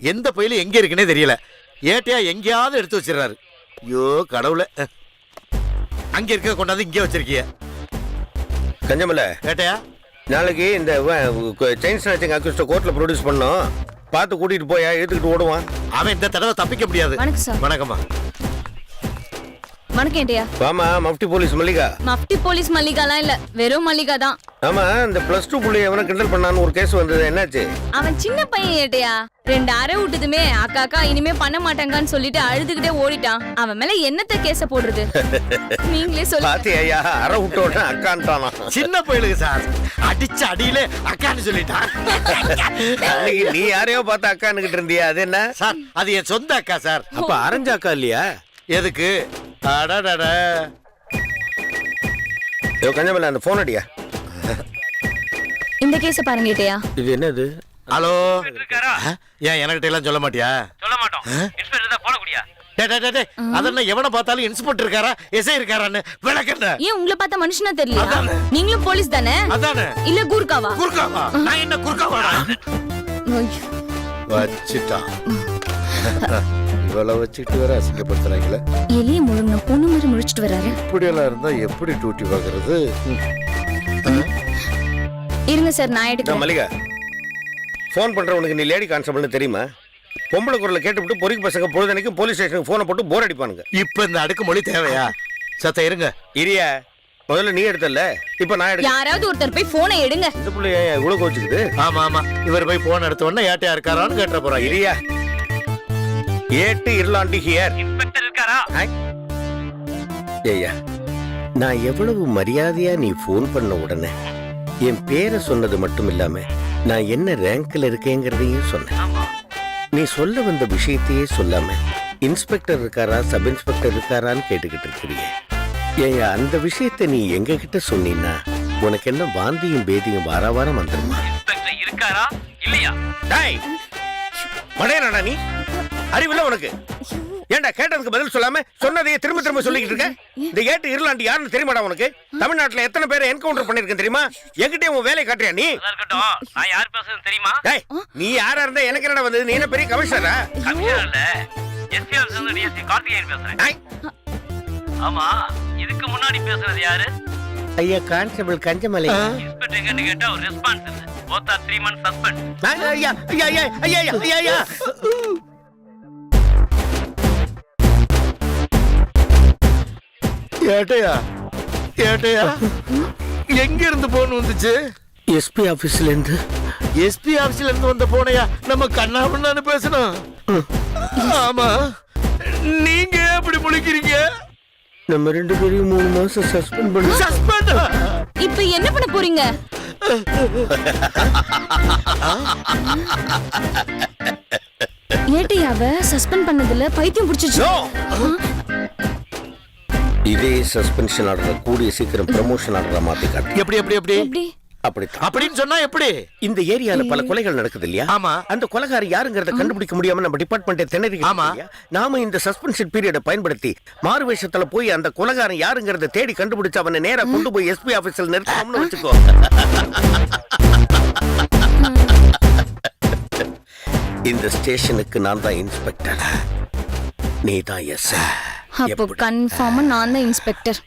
எந்த பையில எங்க இருக்குன்னே தெரியல. ஏட்டையா எங்கேயாவது எடுத்து வச்சிடறாரு. ஐயோ கடவுளே. அங்க இருக்க கொண்டாந்து இங்கே வச்சிருக்கிய. கஞ்சமல ஏட்டையா? நாளைக்கு இந்த செயின் ஸ்நாச்சிங் அக்யூஸ்ட கோர்ட்ல ப்ரொடியூஸ் பண்ணோம். பார்த்து கூட்டிட்டு போயா எடுத்துக்கிட்டு ஓடுவான். அவன் இந்த தடவை தப்பிக்க முடியாது. வணக்கம் சார். வணக்கம்மா. வணக்கம் ஏட்டையா வாமா mufti police Mallika. Mufti police மல்லிகாலாம் இல்ல வெறும் மல்லிகா தான் ஆமா இந்த பிளஸ் டூ புள்ளி எவனை கிண்டல் பண்ணான்னு ஒரு கேஸ் வந்தது என்னாச்சு? அவன் சின்ன பையன் ஏட்டையா ரெண்டு அரை விட்டதுமே அக்கா அக்கா இனிமே பண்ண மாட்டாங்கன்னு சொல்லிட்டு அழுதுகிட்டே ஓடிட்டான். அவன் மேல என்னத்த கேஸ போடுறது? நீங்களே சொல்லு பாத்தி ஐயா அரை விட்ட உடனே அக்கான்ட்டானா? சின்ன பையலுக்கு சார் அடிச்ச அடியிலே அக்கான்னு சொல்லிட்டான். அன்னைக்கு நீ யாரையோ பார்த்து அக்கான்னுகிட்டு இருந்தியா? அது என்ன? சார் அது என் சொந்த அக்கா சார். அப்ப அரைஞ்ச அக்கா இல்லையா? எதுக்கு? அடடட. ஐயோ கஞ்சமல அந்த போன் அடியா? இந்த கேஸ பாருங்க இது என்னது? ஹலோ. ஏன் என்கிட்ட எல்லாம் சொல்ல மாட்டியா? சொல்ல மாட்டோம். இன்ஸ்பெக்டர் தான் போன குடியா டே டே, டே, டே. அதென்ன எவனை பார்த்தாலும் இன்ஸ்பெக்டர் இருக்காரா? எஸ்ஐ இருக்காரான்னு விளக்கண்ண ஏன் உங்களை பார்த்த மனுஷனா தெரியல. நீங்களும் போலீஸ் தானே? அதானே. இல்ல கூர்க்காவா குறுக்காவா நான் என்ன. வச்சுட்டான். இவ்வளவு வச்சுட்டு வேற அசிங்கப்படுத்துறாங்களே. எலிய முழுங்க பொண்ணு மாதிரி முழிச்சிட்டு வராரு. இப்படியெல்லாம் இருந்தா எப்படி டூட்டி பார்க்கறது? இருங்க சார் நான் நான் எடுக்கிறேன் மல்லிகா. ஃபோன் பண்றவனுக்கு நீ லேடி கான்ஸ்டபிள்னு தெரியுமா? பொம்பளை குரலை கேட்டுவிட்டு பொறிக்கு பசங்க பொழுதனைக்கும் போலீஸ் ஸ்டேஷனுக்கு ஃபோனை போட்டு போர் அடிப்பானுங்க. இப்ப இந்த அடுக்குமொழி தேவையா? சத்த இருங்க. இரியா முதல்ல நீ எடுத்தல்ல. இப்ப நான் எடுக்க யாராவது ஒருத்தர் போய் போனை எடுங்க. இந்த புள்ளி ஏன் இவ்வளவு கோச்சுக்குது? ஆமா ஆமா. இவர் போய் போன் எடுத்த உடனே ஏட்டையா இருக்காரான்னு கேட்ட போறாங்க. இரியா ஏட்டு இருளாண்டி ஹியர். இன்ஸ்பெக்டர் இருக்காரா ஏய்யா நான் எவ்வளவு மரியாதையா நீ ஃபோன் பண்ண உடனே? என் பேரை சொன்னது மட்டும் இல்லாம நான் என்ன ரேங்க்ல இருக்கேங்கிறதையும் சொன்னேன். நீ சொல்ல வந்த விஷயத்தையே சொல்லாம இன்ஸ்பெக்டர் இருக்காரா சப் இன்ஸ்பெக்டர் இருக்காரான்னு கேட்டுக்கிட்டு இருக்கிறீங்க. ஏய்யா அந்த விஷயத்தை நீ எங்க கிட்ட சொன்னீன்னா உனக்கு என்ன வாந்தியும் பேதியும் வார வாரம் வந்துருமா? இருக்காரா? இல்லையா? டாய் மடையனாடா நீ. அறிவில்ல உனக்கு? ஏன்டா கேட்டதுக்கு பதில் சொல்லாம சொன்னதையே திரும்ப திரும்ப சொல்லிக்கிட்டு இருக்க? இந்த ஏட்டு இருளாண்டி யாருன்னு தெரியுமாடா உனக்கு? தமிழ்நாட்டுல எத்தனை பேரை என்கவுண்டர் பண்ணிருக்கேன் தெரியுமா? என்கிட்டயே உன் வேலையை காட்டுறியா நீ? நான் யார் பேசுறது தெரியுமா? நீ யாரா இருந்தா எனக்கு என்னடா வந்தது? நீ என்ன பெரிய கமிஷனரா? கமிஷனர் இல்ல. எஸ்பி ஆஃபீஸ் டிஎஸ்பி கார்த்திகேயன் பேசுறேன். ஆமா இதுக்கு முன்னாடி பேசுறது யாரு? ஐயா கான்ஸ்டபிள் கஞ்சமலை. இன்ஸ்பெக்டர் கேட்டா ஒரு ரெஸ்பான்ஸ் இல்ல both are three months suspend ஐயா ஐயா ஐயா ஐயா ஐயா. ஏட்டையா? ஏட்டையா? எங்க இருந்து போன் வந்துச்சு? எஸ்பி ஆபீஸ்ல இருந்து எஸ்பி ஆபீஸ்ல இருந்து வந்த போனையா? நம்ம கண்ணாமண்ணான்னு பேசணும். ஆமா. நீங்க ஏன் அப்படி முழிக்கிறீங்க? நம்ம ரெண்டு பேரையும் மூணு மாசம் சஸ்பெண்ட் பண்ணி சஸ்பெண்ட் இப்ப என்ன பண்ண போறீங்க? ஏட்டையாவ சஸ்பெண்ட் பண்ணதுல பைத்தியம் பிடிச்சிச்சு! இதே சஸ்பென்ஷன் ஆர்டர் கூடிய சீக்கிரம் ப்ரமோஷன் ஆர்டரா மாத்தி காட்டு. எப்படி எப்படி எப்படி? எப்படி? அப்படித்தான் அப்படின்னு சொன்னா எப்படி? இந்த ஏரியால பல கொலைகள் நடக்குது இல்லையா? ஆமா. அந்த கொலைகாரி யாருங்கறத கண்டுபிடிக்க முடியாம நம்ம டிபார்ட்மெண்ட் திணறி ஆமா. நாம இந்த சஸ்பென்ஷன் பீரியட பயன்படுத்தி மாறு வேஷத்துல போய் அந்த கொலைகாரன் யாருங்கறத தேடி கண்டுபிடிச்சு அவனை நேரா கொண்டு போய் எஸ்பி ஆபீஸ்ல நிறுத்தணும்னு வச்சுக்கோ. இந்த ஸ்டேஷனுக்கு நான் தான் இன்ஸ்பெக்டர் நீ தான் எஸ் அப்போ கன்ஃபார்மா நான் தான் இன்ஸ்பெக்டர்